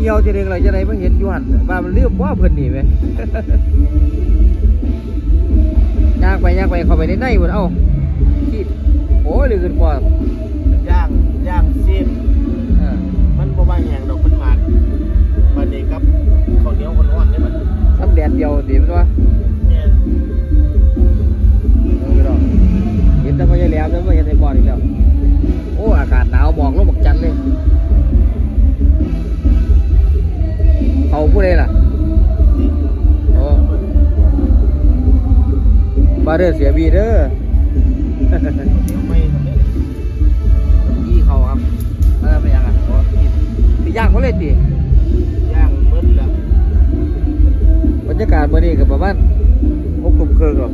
เหี่ยวทีนึงอะไรจะไหนมาเห็นอยู่หันว่ามันเลื่อมว่าเพิ่นนี่ไหมยากไปยากไปเข้าไปในในหมดเอ้าที่โอ้ยเหลือเกินกว่า เขาผู้ใดล่ะโอ้มาเด้อเสียบีเด้อเดี๋ยวไม่ทำได้ยี่เขาครับเออไม่ยังอะขอกินสิย่างเขาเลยติย่างเบิดแล้วบรรยากาศมื่อนี้ก็ประมาณหกทุ่มครึ่งหรอ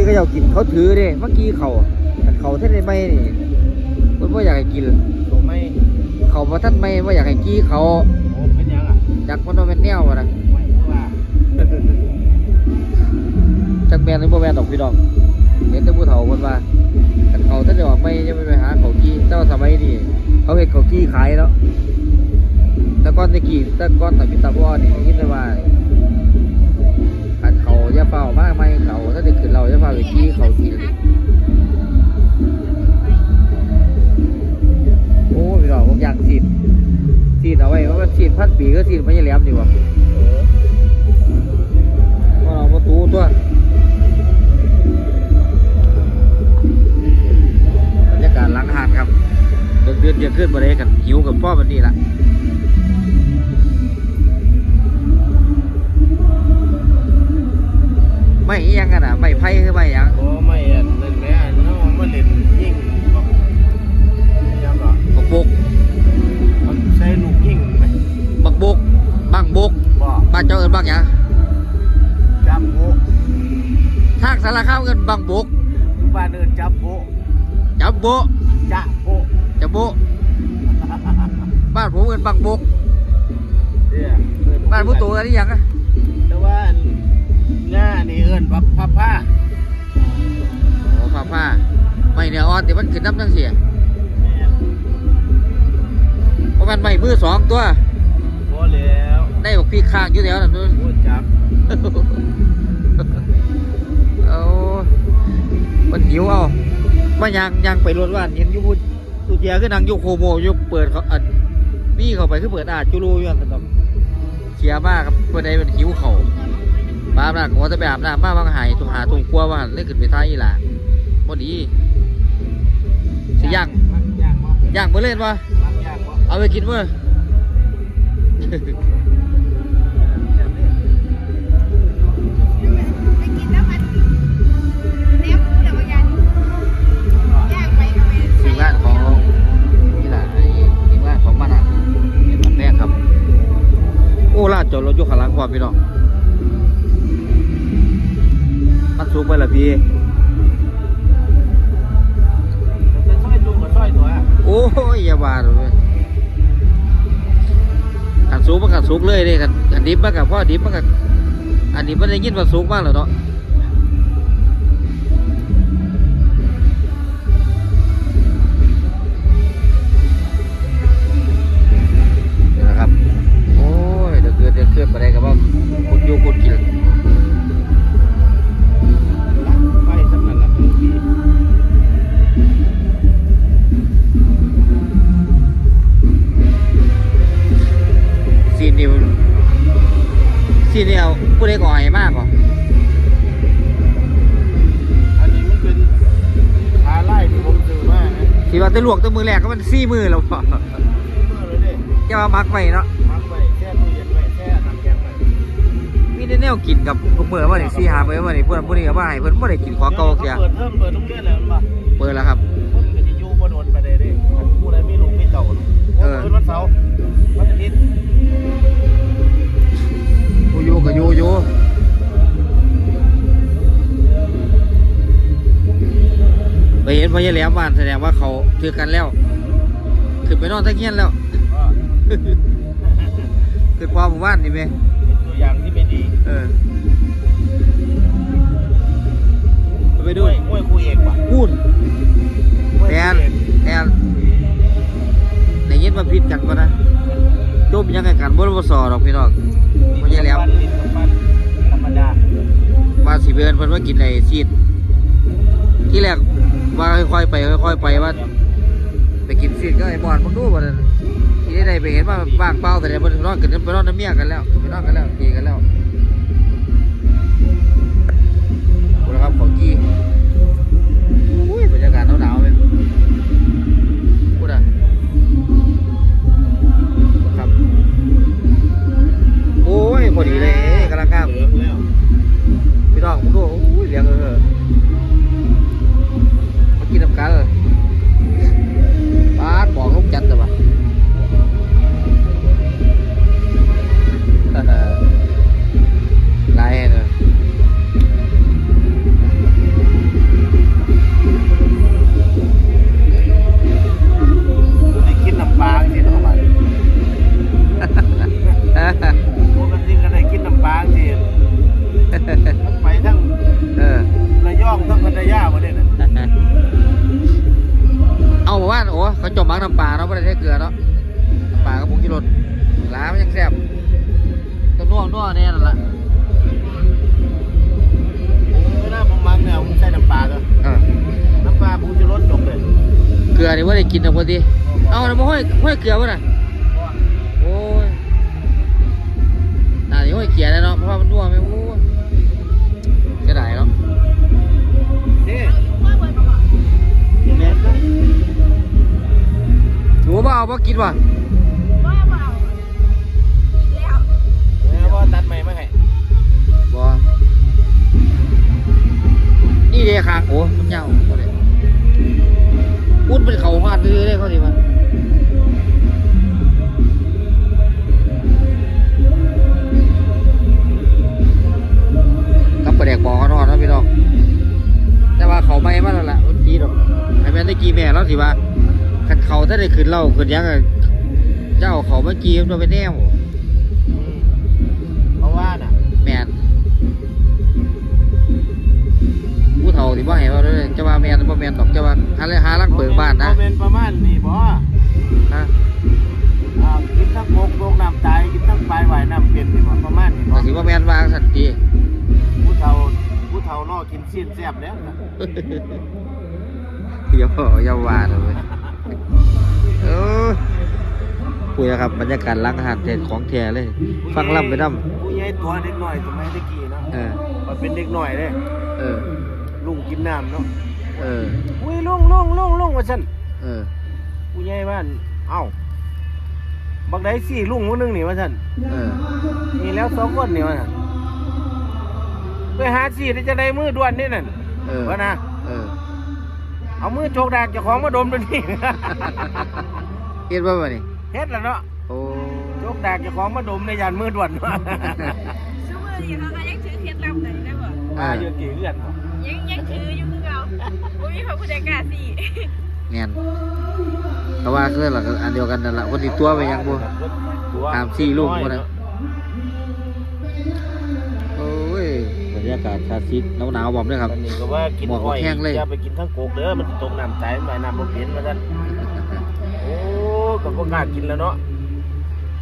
ที่เขาอยากกินเขาถือเด้เมื่อกี้เขาแต่เขาท่านได้ไม่นี่มันว่าอยากให้กินถูกไหมเขาพอท่านไม่ว่าอยากให้กี้เขาโอ้เป็นยังอะจากมันว่าเป็นแนววะนะไม่ว่าจากแมนหรือบ่แมนดอกพี่น้องเห็นแต่ผู้เฒ่าคนว่าแต่เขาท่านได้ออกไม่จะไม่ไปหาเขากี้แต่ว่าสมัยนี้เขาเห็นเขากี้ขายแล้วแต่ก้อนตะกี้แต่ก้อนตะพิตาบ่อนี่คิดได้ว่าอั นเขาจะเฝ้ามากไหมเขาถ้าจะขึ้นเราจะเฝ้าไปกี้เขากินโอ้พี่น้องผมอยากสีดสีดเอาไว้เพราะว่าสีดพันปีก็สีดไม่ใช่แหลมดีกว่าเออว่าเราประตูตัวบรรยากาศหล้างหาดครับเดือนเดือนเดียวขึ้นมาเลยกันหิวกับพ่อมันนี่ละ ไม่อิหยังกันอะไม่ไพ่คือไม่หยังโอ้ไม่เอ็นนั่นแหละน้องมาเล่นยิ่งบอกยังก็บักบกมันใส่ลูกยิ่งไหมบักบกบังบกบ่บ้านเจ้าเอินบักหยังจับโบทางสารข้ามเอินบังบกอยู่บ้านเอินจับโบจับโบะจะโบจับโบะบ้านผมเอินบังบกเนี่ยบ้านผู้โตอันนี้หยังอะแต่ว่าหน้านี่เอินพับพับผ้าโอ้ผ้าผ้าไม่เนื้ออ่อนแต่มันขึ้นน้ำทั้งเสียแม่นเพราะมันไม่มือสองตัวพอแล้วได้บอกพี่ข้างอยู่แล้วนั่นนู้นโอ้จับเอามันหิวเอามายังยังไปรถว่านเห็นอยูพูดตูเจียก็นั่งอยูโคโมอยูเปิดเขาอันพี่เข้าไปคือเปิดอาจูรูอยู่อันนั้นเขียมากครับเพื่อใดมันหิวเขา ปาบน้ำหัวจะไปอาบน้ำมาบางหายตุหาตุงกลัวว่าเล่นขึ้นไปท้ายอีหล่ะพอดีสิย่างมักย่างบ่ย่างเมื่อเล่นวะมักย่างบ่เอาไปกินเมื่อไปกินแล้วมันเนี้ยเดี๋ยวยันย่างไปก็ไปทีมงานของนี่แหละไอ้ทีมงานของบ้านอะเป็นวันแรกครับโอ้ลาดจอดรถอยกข้างหลังความพี่น้อง สุกไปละพี่โอ้ยอย่าบาดเลยขัดสูงมันขัดสูงเลยเลยขัดอันดิบมากับพ่อดิบมากับอันนี้มันได้ยินว่าสูงมากเลยเนาะ แตะลวกแตะมือแรกก็มันซี่มือแล้วพอเมื่อเลยเด้แกว่ามักไว้เนาะมักไว้แช่ตู้เย็นไว้แช่น้ำแข็งไว้มีแต่แนวกินกับทุกมื้อว่านี่ซี่หามื้อว่านี่เพิ่นผู้นี้ก็ว่าให้เพิ่นบ่ได้กินของเก่าเสียเปิดเทอมเปิดโรงเรียนแล้วมั้ยเปิดแล้วครับ แล้วบ้านแสดงว่าเขาถือกันแล้วขึ้นไปนอนตะเกียนแล้วคือความหมู่บ้านนี่ไหมตัวอย่างที่ไม่ดีเออไปดูมวยคูเอกว่ะพูดแทนแทนในยินมาพิดกันปะนะจบยังไงกันบนวสอดอกพี่น้องมันยัแล้วธรรมดามาสีเบิร์นเพิ่นว่ากินในซีดที่แรก ว่าค่อยๆไปค่อยๆไปว่า ไปกินซีดก็ไอ้บอลมึงดูบ่นั่นที่ได้ไปเห็นว่าว่างเปล่าแต่เดี๋ยวเพิ่นนอนกันไปนอนน้ำเมียกันแล้วไปนอนกันแล้วกีกันแล้วโอ้แล้วครับของกี้บรรยากาศหนาว น้ำปลาเนาะไม่ได้ใช้เกลือเนาะน้ำปลากับผงกิโลล้ามันยังแซ่บก็นัวนัวๆแน่นั่นละเวลาผมมักเนี่ยผมใส่น้ำปลาตัวเออน้ำปลาผมจะลดจบเลยเกลือนี่ว่าได้กินนะพอดีเอาน้ำมาห้อยห้อยเกลือวะน่ะโอ้ยน่าจะห้อยเกลือแล้วเนาะเพราะว่ามันนัวไหมโอ้ บ่เอาบ่กินว่ะว่าเบาแล้วแม่ว่าตัดใหม่มาให้บ่นี่เด้ค่ะโอ้มันยาวบ่ได้พูดเป็นเขาหาดดื้อเลยเขาสิมากับประเด็กบอกกันทอดเนาะพี่น้องแต่ว่าเขาไม่มาแล้วล่ะมันกีดอกไอ้แม่นได้กีแม่แล้วสิว่า คันเขาถ้าได้ขึ้นเหล่าขึ้นหยังอะเจ้าเขามากีมันเป็นแนวอืมเพราะว่าน่ะแม่นผู้เฒ่าที่บ่ให้ว่าเลยจะว่าแม่นบ่แม่นดอกจะว่าหาหาลังเปิงบ้านนะบ่เป็นประมาณนี้บ่ฮะอ่ากินทั้งโกกโกกน้ำตายกินทั้งปลายไหวน้ำเป็นนี่บ่ประมาณนี้แต่บ่สิว่าแม่นวางสันติ ผู้เฒ่าผู้เฒ่านอกกินซีนแซ่บแล้วนะ อย่าอย่าว่าเลย เออคุยอะครับ บรรยากาศร้านอาหารเด็ดของแท้เลย ฟังล่ำไปน้ผู้ใหญ่ตัวเด็กหน่อยสมัยตะกี้เนาะำเออ มันเป็นเด็กหน่อยเด้เออ ลุงกินน้ำเนาะเออ อุ้ยลุงลุงลุงลุงว่าซั่นเออ ผู้ใหญ่บ้านเอ้าบักได้สี่ลุงคนหนึงนี่ว่าซั่นเออ มีแล้วสองคนนี่ว่าซั่นไปหาสี่ได้จะได้มือด่วนนี่นั่นเออ ว่านะ เออ เอามือโจกดากเจ้าของมาดมดูนี่ เฮ็ดว่าบ่นี่เฮ็ดแล้วเนาะโอ้โจกดากเจ้าของมาดมในยานมือด่วนซูมือนี่เขาก็ยังถือเคล็ดลับไหนได้บ่มาเยอะกี่เลือดยังยังถืออยู่คือเก่าอุ้ยเขาผู้จัดการสิแม่นก็ว่าคือหลักอันเดียวกันนั่นล่ะคนที่ตัวไปยังบ่ตามสี่ลูกหมดอะ รรยากาศคลาสสิกหนาวๆบ่มด้วยครับ อันนี้ก็ว่ากินหมอกอ้อยแห้งเลย อย่าไปกินทั้งโกกเด้อมันตกน้ำตายมันไหลน้ำบ่เป็นว่าซั่นโอ้ก็บ่กล้ากินแล้วเนาะ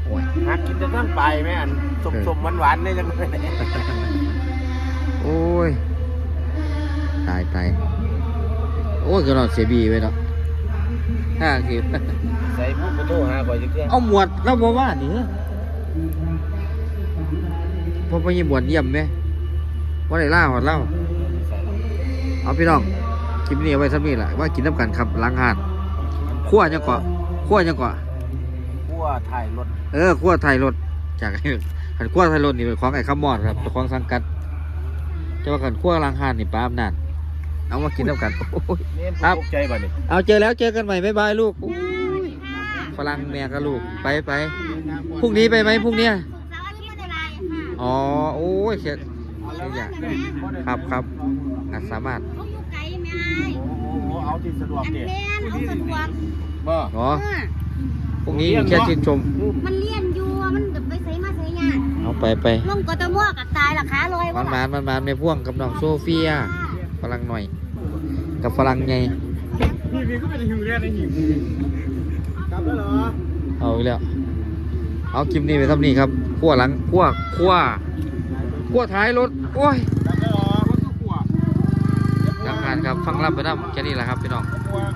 โอ้ยหากินแต่ทั้งปลายแม่อันสมๆหวานๆได้จังเลยโอ้ยตายตายโอ้ยก็นอนเสียบีไว้เนาะห้าคือใส่มุกไปโทรหาก่อนจังเทื่อเอาหมวดแล้วบอกว่านี่เหรอพอไปยิมบวชเยี่ยมไหม ว่าได้ล่าหอดเล่าเอาพี่น้องคลิปนี้เอาไว้สักนี้แหละว่ากินน้ำกันครับล้างหานขั้วยังเกาะขั้วยังเกาะคั่วถ่ายรถเออขั้วไทยรถจากขันขั้วไทยรถนี่เป็นของไอ้ข้ามอดครับเจ้าของสังกัดจะว่าขันขั้วล้างหานนี่ป้าอำนาจเอามากินน้ำกันโอ้ยนี่ครับตกใจบ่นี่เอาเจอแล้วเจอกันใหม่บ๊ายบายลูกโอ้ยฝรั่งแม่กับลูกไปไปพรุ่งนี้ไปไหมพรุ่งเนี้ยสาวอาทิตย์อะไรค่ะอ๋อโอ้ยเสีย เสียอย่างครับครับอาจสามารถเขาอยู่ไกลไหมโอ้โหเอาที่สะดวกอันเด้แม่นเอาสะดวกบ่อ๋อเออพรุ่งนี้อยู่แค่ชื่นชม มันเลี่ยนอยู่มันจะไปใส่มาใส่ยากเอาไปไปลงกตมอกับตายราคาลอยมันมานมันมานในพ่วงกับน้องโซเฟียฝรั่งหน่อย กับฝรั่งไงพี่พี่ก็ไม่ได้หิวเรียนไอ้หิวกลับแล้วเหรอเอาอีกแล้วเอาคลิปนี้ไปทำนี่ครับขั้วหลังขั้วขั้ว ขั้วท้ายรถ โอ้ยจำได้หรอว่าสุกหัวทำงานครับ ฟังรับไปน้ำแค่นี้แหละครับพี่น้องกวาง